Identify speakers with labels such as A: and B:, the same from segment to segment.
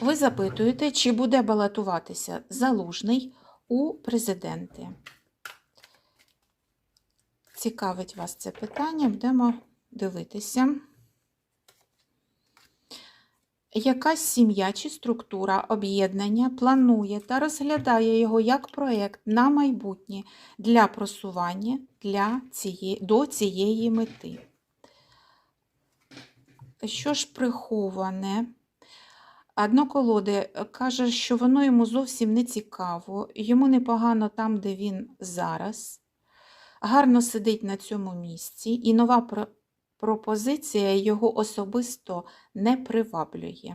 A: Ви запитуєте, чи буде балотуватися залужний у президенти. Цікавить вас це питання, будемо дивитися. Якась сім'я чи структура об'єднання планує та розглядає його як проєкт на майбутнє для просування для цієї, до цієї мети. Що ж приховане? Одноколоди каже, що воно йому зовсім не цікаво, йому непогано там, де він зараз, гарно сидить на цьому місці, і нова про- пропозиція його особисто не приваблює.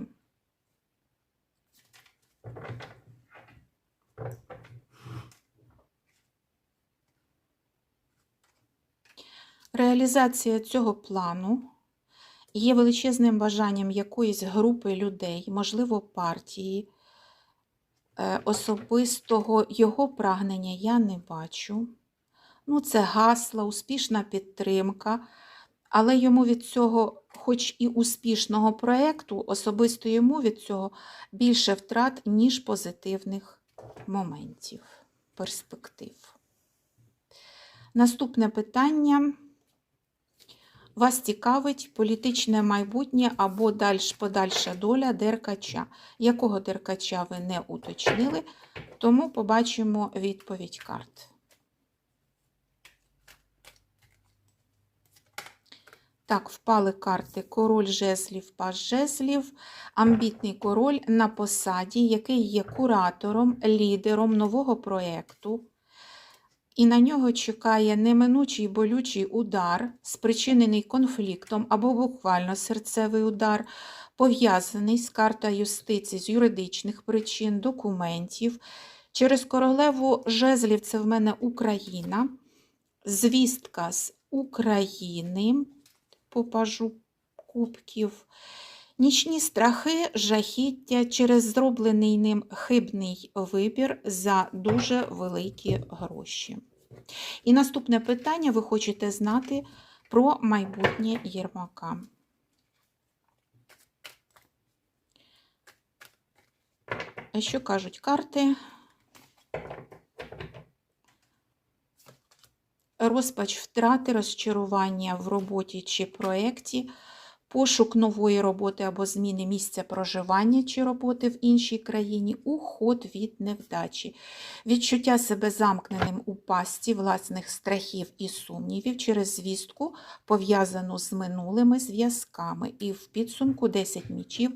A: Реалізація цього плану є величезним бажанням якоїсь групи людей, можливо, партії. Е, Особистого його прагнення я не бачу. Ну, це гасла, успішна підтримка, але йому від цього, хоч і успішного проєкту, особисто йому від цього більше втрат, ніж позитивних моментів, перспектив. Наступне питання. Вас цікавить політичне майбутнє або дальш, подальша доля деркача. Якого деркача ви не уточнили, тому побачимо відповідь карт. Так, впали карти король жезлів, паж жезлів, амбітний король на посаді, який є куратором, лідером нового проєкту. І на нього чекає неминучий болючий удар, спричинений конфліктом або буквально серцевий удар, пов'язаний з картою юстиції з юридичних причин, документів. Через королеву жезлів це в мене Україна, звістка з України, попажу кубків. Нічні страхи, жахіття через зроблений ним хибний вибір за дуже великі гроші. І наступне питання ви хочете знати про майбутнє Єрмака. Що кажуть карти? Розпач втрати, розчарування в роботі чи проєкті, пошук нової роботи або зміни місця проживання чи роботи в іншій країні, уход від невдачі, відчуття себе замкненим у пасті власних страхів і сумнівів через звістку, пов'язану з минулими зв'язками, і в підсумку 10 мічів